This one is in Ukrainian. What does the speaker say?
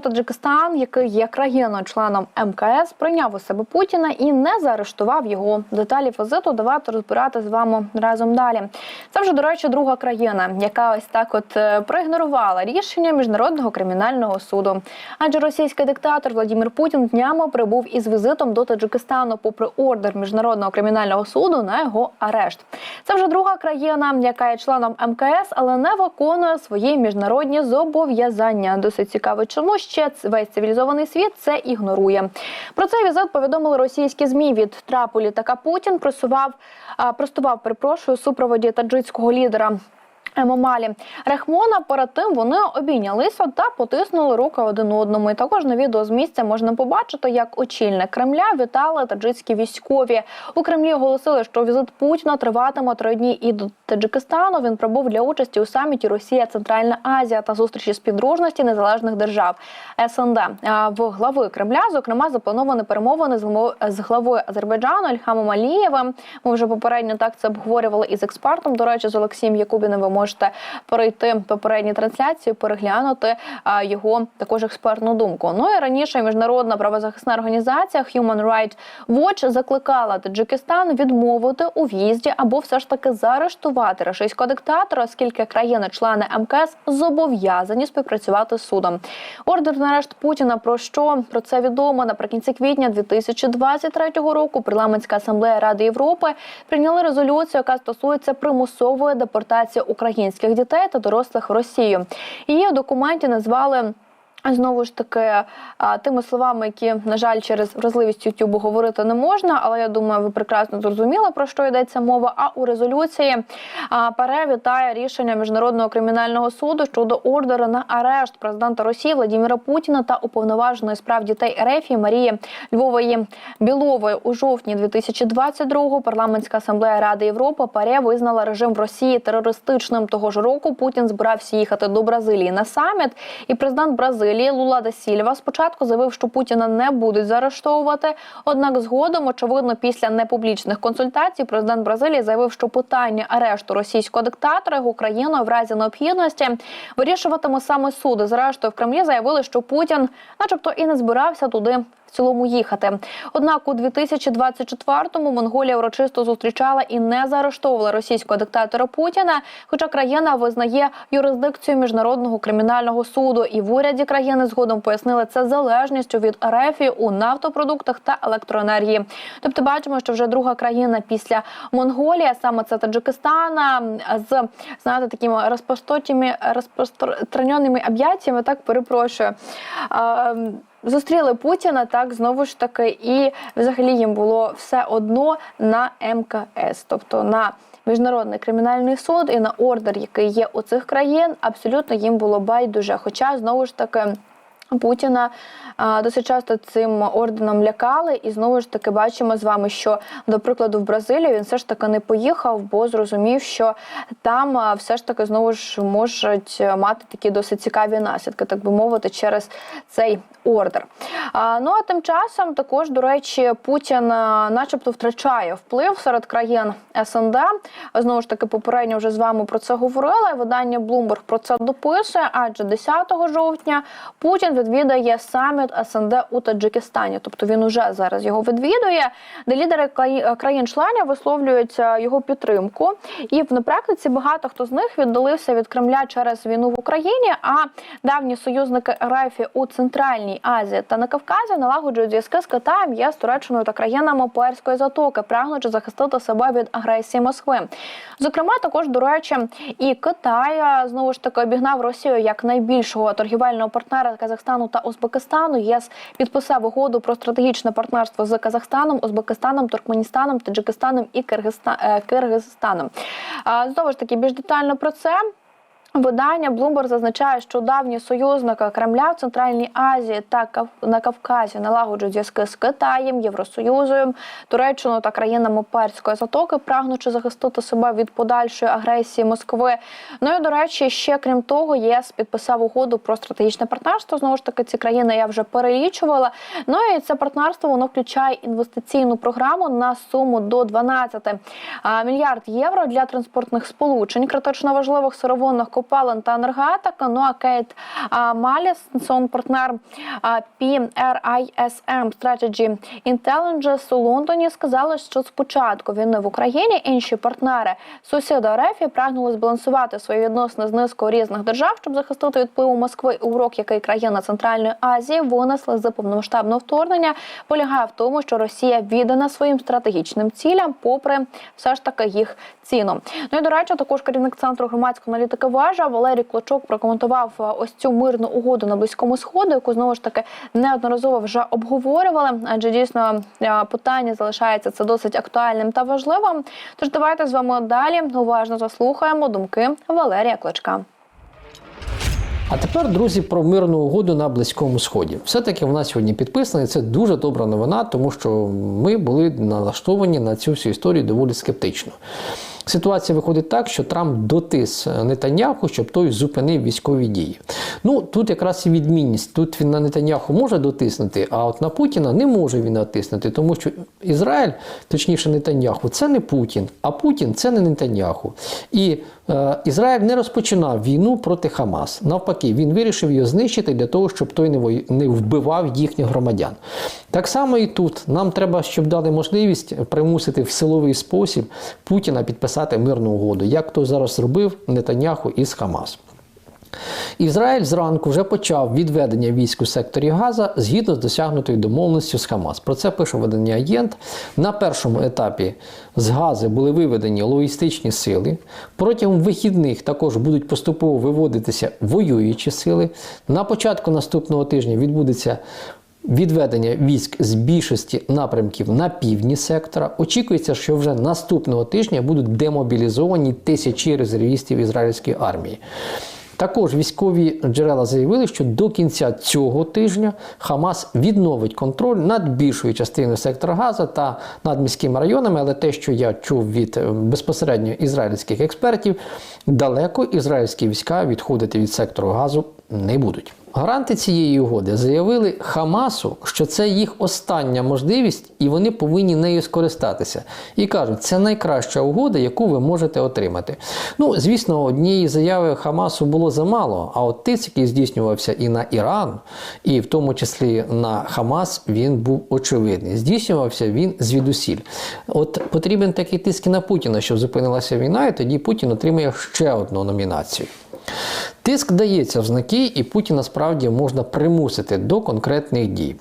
Таджикистан, який є країною-членом МКС, прийняв у себе Путіна і не заарештував його. Деталі візиту давайте розбирати з вами разом далі. Це вже до речі, друга країна, яка ось так от е, проігнорувала рішення міжнародного кримінального суду. Адже російський диктатор Владимир Путін днями прибув із візитом до Таджикистану, попри ордер міжнародного кримінального суду на його арешт. Це вже друга країна, яка є членом МКС, але не виконує свої міжнародні зобов'язання. Досить цікаво, чому ще весь цивілізований світ це ігнорує. Про цей візит повідомили російські змі від трапу літака Путін. Просував простував, перепрошую, супроводі таджицького лідера. Емомалі Рехмона перед тим вони обійнялися та потиснули руки один одному. І також на відео з місця можна побачити, як очільник Кремля вітали таджицькі військові. У Кремлі оголосили, що візит Путіна триватиме три дні і до Таджикистану. Він прибув для участі у саміті Росія, Центральна Азія та зустрічі співдружності незалежних держав СНД. В глави Кремля, зокрема, заплановані перемовини з главою Азербайджану Ільхамом Алієвим. Ми вже попередньо так це обговорювали із експертом. До речі, з Олексієм Якубіним. Ви можете перейти попередні трансляції, переглянути його також експертну думку. Ну і раніше міжнародна правозахисна організація Human Rights Watch закликала Таджикистан відмовити у в'їзді або все ж таки заарештувати рашистського диктатора, оскільки країни-члени МКС зобов'язані співпрацювати з судом. Ордер на арешт Путіна про що про це відомо наприкінці квітня 2023 року. Парламентська асамблея Ради Європи прийняли резолюцію, яка стосується примусової депортації українських дітей та дорослих в Росію. Її у документі назвали. Знову ж таки, тими словами, які, на жаль, через вразливість Ютубу говорити не можна, але я думаю, ви прекрасно зрозуміли, про що йдеться мова. А у резолюції ПАРЕ вітає рішення Міжнародного кримінального суду щодо ордеру на арешт президента Росії Владимира Путіна та уповноваженої справ дітей РФ Марії Львової Білової у жовтні 2022-го парламентська асамблея Ради Європи ПАРЕ визнала режим в Росії терористичним. Того ж року Путін збирався їхати до Бразилії на саміт, і президент Бразилії Лула да Сільва спочатку заявив, що Путіна не будуть заарештовувати. Однак, згодом, очевидно, після непублічних консультацій, президент Бразилії заявив, що питання арешту російського диктатора його країною в разі необхідності вирішуватиме саме суди. Зрештою, в Кремлі заявили, що Путін, начебто, і не збирався туди. Цілому їхати. Однак у 2024-му Монголія урочисто зустрічала і не заарештовувала російського диктатора Путіна. Хоча країна визнає юрисдикцію міжнародного кримінального суду, і в уряді країни згодом пояснили це залежністю від РФ у нафтопродуктах та електроенергії. Тобто, бачимо, що вже друга країна після Монголії, саме це Таджикистана, з знаєте, такими розпостотіми розпространеними об'яттями. Так перепрошую. Зустріли Путіна так знову ж таки, і взагалі їм було все одно на МКС, тобто на міжнародний кримінальний суд і на ордер, який є у цих країн, абсолютно їм було байдуже. Хоча знову ж таки. Путіна досить часто цим орденом лякали, і знову ж таки бачимо з вами, що до прикладу в Бразилію він все ж таки не поїхав, бо зрозумів, що там все ж таки знову ж можуть мати такі досить цікаві наслідки, так би мовити, через цей ордер. Ну а тим часом також, до речі, Путін, начебто, втрачає вплив серед країн СНД. Знову ж таки, попередньо вже з вами про це говорила. Видання Bloomberg про це дописує. Адже 10 жовтня Путін відвідає саміт СНД у Таджикистані. Тобто він уже зараз його відвідує, де лідери краї- країн-членів висловлюють е, його підтримку. І в практиці багато хто з них віддалився від Кремля через війну в Україні. А давні союзники РФ у Центральній Азії та на Кавказі налагоджують зв'язки з Китаєм, ЄС, Туреччиною та країнами Перської затоки, прагнучи захистити себе від агресії Москви. Зокрема, також до речі, і Китай е, знову ж таки обігнав Росію як найбільшого торгівельного партнера Казахстану та Узбекистану. ЄС підписав угоду про стратегічне партнерство з Казахстаном, Узбекистаном, Туркменістаном, Таджикистаном і е, Киргизстаном. Знову ж таки, більш детально про це. Видання Bloomberg зазначає, що давні союзники Кремля в Центральній Азії та на Кавказі налагоджують зв'язки з Китаєм, Євросоюзом, Туреччиною та країнами Перської затоки, прагнучи захистити себе від подальшої агресії Москви. Ну і до речі, ще крім того, єС підписав угоду про стратегічне партнерство. Знову ж таки, ці країни я вже перелічувала. Ну і це партнерство воно включає інвестиційну програму на суму до 12 мільярд євро для транспортних сполучень, критично важливих сировинних копалин та енергетика. Ну а Кейт а, Малісон, партнер PRISM Strategy Intelligence у Лондоні, сказали, що з початку війни в Україні інші партнери сусіди РФ прагнули збалансувати свої відносини з низкою різних держав, щоб захистити від впливу Москви. Урок, який країна Центральної Азії винесли з повномасштабного вторгнення, полягає в тому, що Росія віддана своїм стратегічним цілям, попри все ж таки їх ціну. Ну і до речі, також керівник центру громадської аналітики Важа Валерій Клочок прокоментував е, ось цю мирну угоду на близькому сходу, яку знову ж таки неодноразово вже обговорювали. Адже дійсно е, питання залишається це досить актуальним та важливим. Тож давайте з вами далі уважно заслухаємо думки Валерія Клочка. А тепер, друзі, про мирну угоду на Близькому Сході. Все-таки вона сьогодні підписана, і це дуже добра новина, тому що ми були налаштовані на цю всю історію доволі скептично. Ситуація виходить так, що Трамп дотис Нетаньяху, щоб той зупинив військові дії. Ну тут якраз і відмінність. Тут він на Нетаньяху може дотиснути, а от на Путіна не може він натиснути, тому що Ізраїль, точніше, Нетаньяху, це не Путін, а Путін це не Нетаньяху. І е, Ізраїль не розпочинав війну проти Хамас. Навпаки, він вирішив його знищити для того, щоб той не, вої... не вбивав їхніх громадян. Так само і тут нам треба, щоб дали можливість примусити в силовий спосіб Путіна підписати мирну угоду, як то зараз робив Нетаньяху із Хамас. Ізраїль зранку вже почав відведення військ у секторі Газа згідно з досягнутою домовленістю з Хамас. Про це пише видання Агент. На першому етапі з Гази були виведені логістичні сили. Протягом вихідних також будуть поступово виводитися воюючі сили. На початку наступного тижня відбудеться Відведення військ з більшості напрямків на півдні сектора. Очікується, що вже наступного тижня будуть демобілізовані тисячі резервістів ізраїльської армії. Також військові джерела заявили, що до кінця цього тижня Хамас відновить контроль над більшою частиною сектора Газа та над міськими районами. Але те, що я чув від е, безпосередньо ізраїльських експертів, далеко ізраїльські війська відходити від сектору газу не будуть. Гаранти цієї угоди заявили Хамасу, що це їх остання можливість, і вони повинні нею скористатися. І кажуть, це найкраща угода, яку ви можете отримати. Ну, звісно, однієї заяви Хамасу було замало, а от тиск, який здійснювався і на Іран, і в тому числі на Хамас, він був очевидний. Здійснювався він звідусіль. От потрібен такий тиск і на Путіна, щоб зупинилася війна, і тоді Путін отримає ще одну номінацію. Тиск дається в знаки, і Путіна справді можна примусити до конкретних дій.